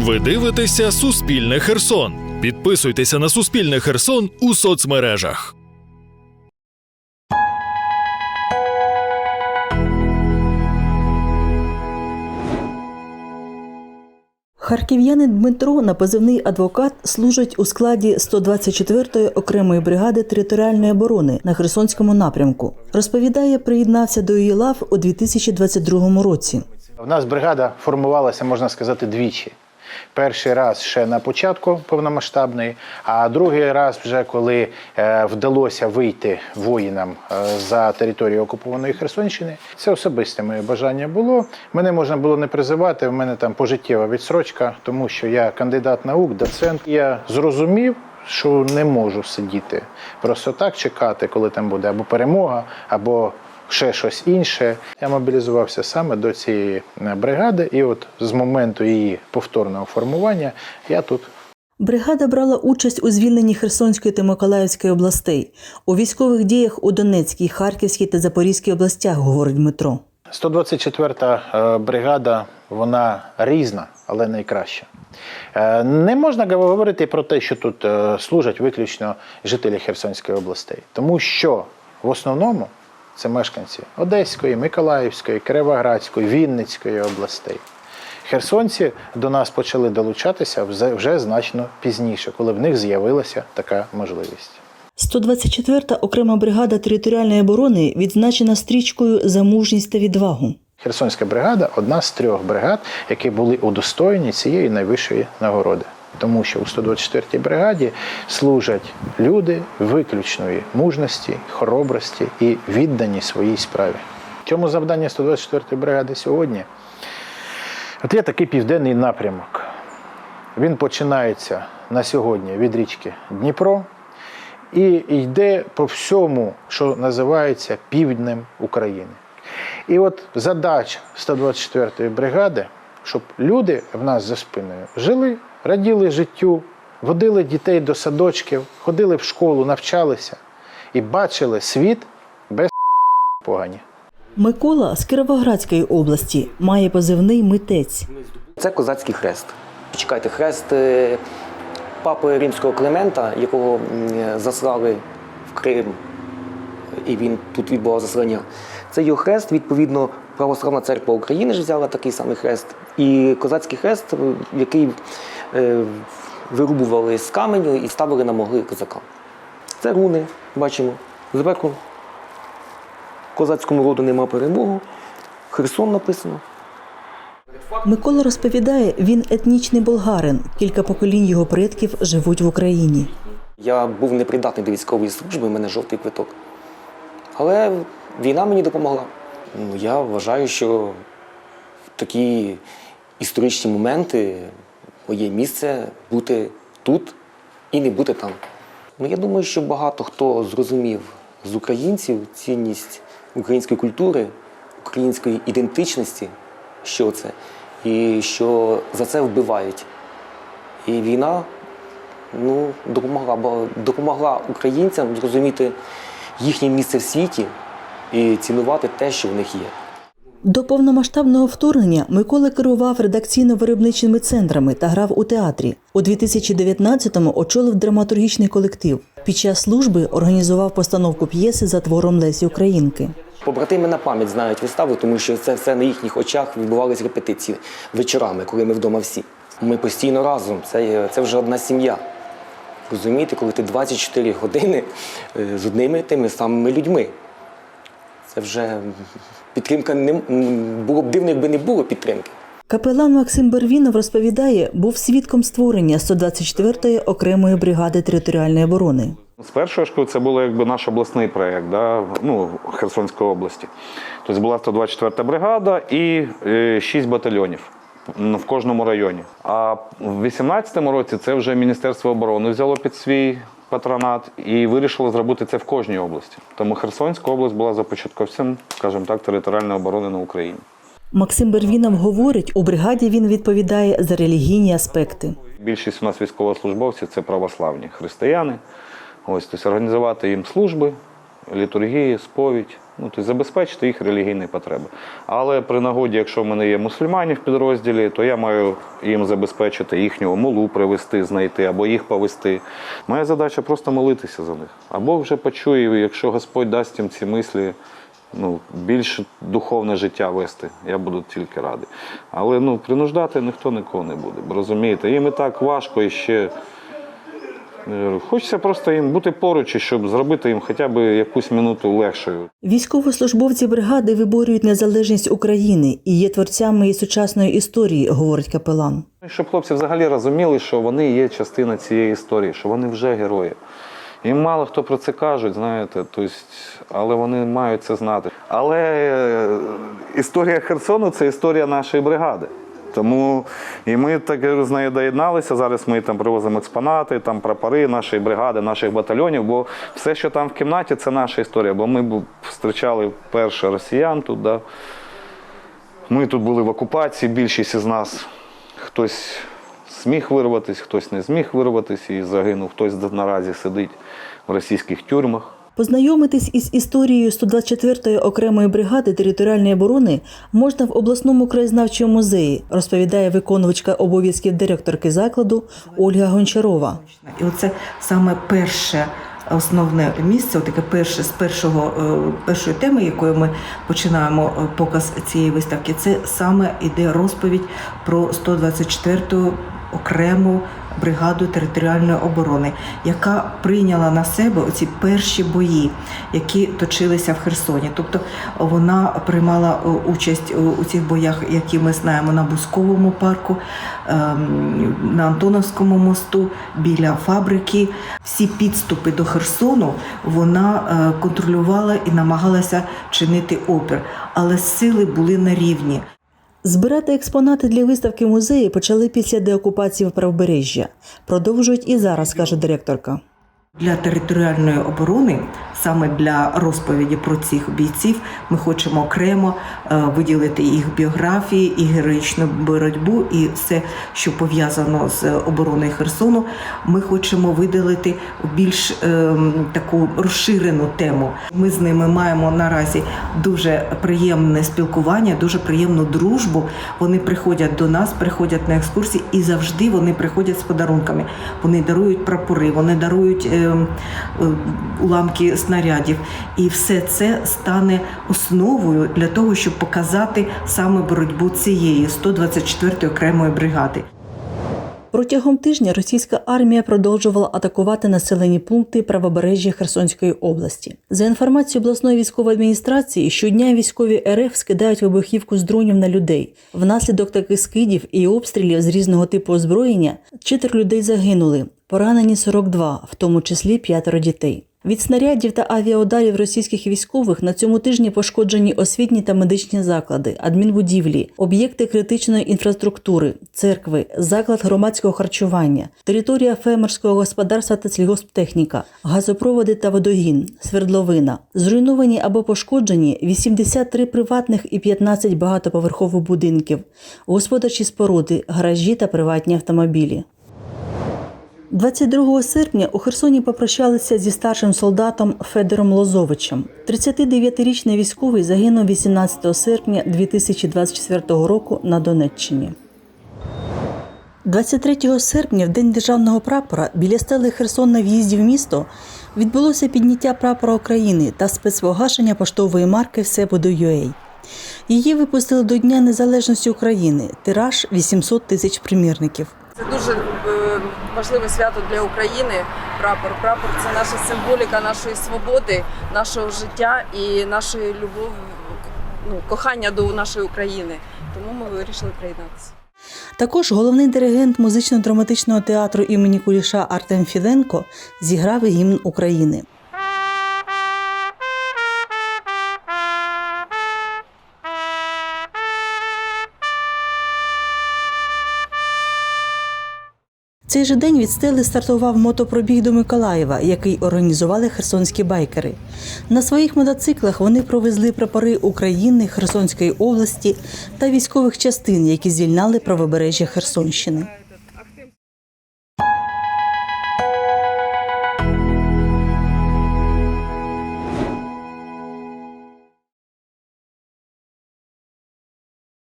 Ви дивитеся Суспільне Херсон. Підписуйтеся на Суспільне Херсон у соцмережах. Харків'янин Дмитро на позивний адвокат служить у складі 124-ї окремої бригади територіальної оборони на Херсонському напрямку. Розповідає, приєднався до її лав у 2022 році. У нас бригада формувалася, можна сказати, двічі. Перший раз ще на початку повномасштабної, а другий раз, вже коли е, вдалося вийти воїнам е, за територію окупованої Херсонщини. Це особисте моє бажання було. Мене можна було не призивати. в мене там пожиттєва відсрочка, тому що я кандидат наук, доцент. Я зрозумів, що не можу сидіти просто так чекати, коли там буде або перемога, або ще щось інше. Я мобілізувався саме до цієї е, бригади, і от з моменту її повторного формування я тут. Бригада брала участь у звільненні Херсонської та Миколаївської областей, у військових діях у Донецькій, Харківській та Запорізькій областях, говорить Дмитро. 124-та е, бригада, вона різна, але найкраща. Е, Не можна говорити про те, що тут служать виключно жителі Херсонської областей, тому що в основному це мешканці Одеської, Миколаївської, Кировоградської, Вінницької областей. Херсонці до нас почали долучатися вже значно пізніше, коли в них з'явилася така можливість. 124-та окрема бригада територіальної оборони відзначена стрічкою за мужність та відвагу. Херсонська бригада одна з трьох бригад, які були удостоєні цієї найвищої нагороди. Тому що у 124-й бригаді служать люди виключної мужності, хоробрості і віддані своїй справі. Чому завдання 124-ї бригади сьогодні? От є такий південний напрямок. Він починається на сьогодні від річки Дніпро і йде по всьому, що називається півднем України. І от задача 124-ї бригади, щоб люди в нас за спиною жили, раділи життю, водили дітей до садочків, ходили в школу, навчалися і бачили світ без погані. Микола з Кіровоградської області має позивний митець. Це козацький хрест. Чекайте, хрест е, папи римського Климента, якого заслали в Крим, і він тут відбував заслання. Це його хрест, відповідно, Православна церква України ж взяла такий самий хрест. І козацький хрест, який вирубували з каменю і ставили на могили козакам. Це руни, бачимо. Зверху козацькому роду нема перемогу. Херсон написано. Микола розповідає, він етнічний болгарин. Кілька поколінь його предків живуть в Україні. Я був непридатний до військової служби, у мене жовтий квиток. Але війна мені допомогла. Ну, я вважаю, що такі історичні моменти моє місце бути тут і не бути там. Ну, я думаю, що багато хто зрозумів з українців цінність української культури, української ідентичності, що це, і що за це вбивають. І війна ну, допомогла, допомогла українцям зрозуміти їхнє місце в світі і цінувати те, що в них є. До повномасштабного вторгнення Микола керував редакційно-виробничими центрами та грав у театрі. У 2019-му очолив драматургічний колектив. Під час служби організував постановку п'єси за твором Лесі Українки. Побратими на пам'ять знають виставу, тому що це все на їхніх очах відбувалися репетиції вечорами, коли ми вдома всі. Ми постійно разом, це, це вже одна сім'я. Розумієте, коли ти 24 години е, з одними тими самими людьми. Це вже підтримка не було б дивно, якби не було підтримки. Капелан Максим Бервінов розповідає, був свідком створення 124-ї окремої бригади територіальної оборони. З першого ж це було якби наш обласний проєкт, да, ну, Херсонської області. Тобто була 124 бригада і е, 6 батальйонів ну, в кожному районі. А в 18-му році це вже Міністерство оборони взяло під свій патронат і вирішили зробити це в кожній області. Тому Херсонська область була започатковцем, скажімо так, територіальної оборони на Україні. Максим Бервінов говорить, у бригаді він відповідає за релігійні аспекти. Більшість у нас військовослужбовців це православні християни. Ось, тобто організувати їм служби, літургії, сповідь, Ну, тобто забезпечити їх релігійні потреби. Але при нагоді, якщо в мене є мусульмані в підрозділі, то я маю їм забезпечити їхню молу привезти, знайти або їх повести. Моя задача просто молитися за них. Або вже почує, якщо Господь дасть їм ці мислі, ну, більш духовне життя вести, я буду тільки радий. Але ну, принуждати ніхто нікого не буде. Розумієте, їм і так важко і ще. Хочеться просто їм бути поруч, щоб зробити їм хоча б якусь минуту легшою. Військовослужбовці бригади виборюють незалежність України і є творцями і сучасної історії, говорить капелан. Щоб хлопці взагалі розуміли, що вони є частина цієї історії, що вони вже герої. Їм мало хто про це кажуть, знаєте, тобто, але вони мають це знати. Але е, історія Херсону це історія нашої бригади. Тому і ми так з нею доєдналися. Зараз ми там привозимо експонати, там прапори нашої бригади, наших батальйонів. Бо все, що там в кімнаті, це наша історія. Бо ми зустрічали вперше росіян тут. Да. Ми тут були в окупації, більшість із нас. Хтось зміг вирватися, хтось не зміг вирватися і загинув. Хтось наразі сидить в російських тюрмах. Познайомитись із історією 124-ї окремої бригади територіальної оборони можна в обласному краєзнавчому музеї, розповідає виконувачка обов'язків директорки закладу Ольга Гончарова. І оце саме перше основне місце, таке перше з першого е, першої теми, якою ми починаємо е, показ цієї виставки, це саме іде розповідь про 124-ту окрему бригаду територіальної оборони, яка прийняла на себе оці перші бої, які точилися в Херсоні. Тобто вона приймала е, участь у- у цих боях, які ми знаємо на Бусковому парку, ем, на Антоновському мосту, біля фабрики. Всі підступи до Херсону вона е, контролювала і намагалася чинити опір, але сили були на рівні. Збирати експонати для виставки музею почали після деокупації в правобережжя. Продовжують і зараз, каже директорка. Для територіальної оборони, саме для розповіді про цих бійців, ми хочемо окремо е, виділити їх біографії, і героїчну боротьбу, і все, що пов'язано з обороною Херсону. Ми хочемо виділити більш ем, таку розширену тему. Ми з ними маємо наразі дуже приємне спілкування, дуже приємну дружбу. Вони приходять до нас, приходять на екскурсії, і завжди вони приходять з подарунками. Вони дарують прапори, вони дарують ем, е, уламки снарядів. І все це стане основою для того, щоб показати саме боротьбу цієї 124-ї окремої бригади. Протягом тижня російська армія продовжувала атакувати населені пункти правобережжя Херсонської області. За інформацією обласної військової адміністрації, щодня військові РФ скидають вибухівку з дронів на людей. Внаслідок таких скидів і обстрілів з різного типу озброєння чотири людей загинули, поранені 42, в тому числі п'ятеро дітей. Від снарядів та авіаударів російських військових на цьому тижні пошкоджені освітні та медичні заклади, адмінбудівлі, об'єкти критичної інфраструктури, церкви, заклад громадського харчування, територія фермерського господарства та сільгосптехніка, газопроводи та водогін, свердловина. Зруйновані або пошкоджені 83 приватних і 15 багатоповерхових будинків, господарчі споруди, гаражі та приватні автомобілі. 22 серпня у Херсоні попрощалися зі старшим солдатом Федором Лозовичем. 39-річний військовий загинув 18 серпня 2024 року на Донеччині. 23 серпня, в день державного прапора, біля стели Херсон на в'їзді в місто відбулося підняття прапора України та спецпогашення поштової марки «Все буде UA». Її випустили до Дня Незалежності України. Тираж 800 тисяч примірників. Це дуже е, важливе свято для України. Прапор. Прапор це наша символіка нашої свободи, нашого життя і нашої любові, ну, кохання до нашої України. Тому ми вирішили приєднатися. Також головний диригент музично-драматичного театру імені Куліша Артем Фіденко зіграв гімн України. Цей же день від стели стартував мотопробіг до Миколаєва, який організували херсонські байкери. На своїх мотоциклах вони провезли прапори України, Херсонської області та військових частин, які звільняли правобережжя Херсонщини.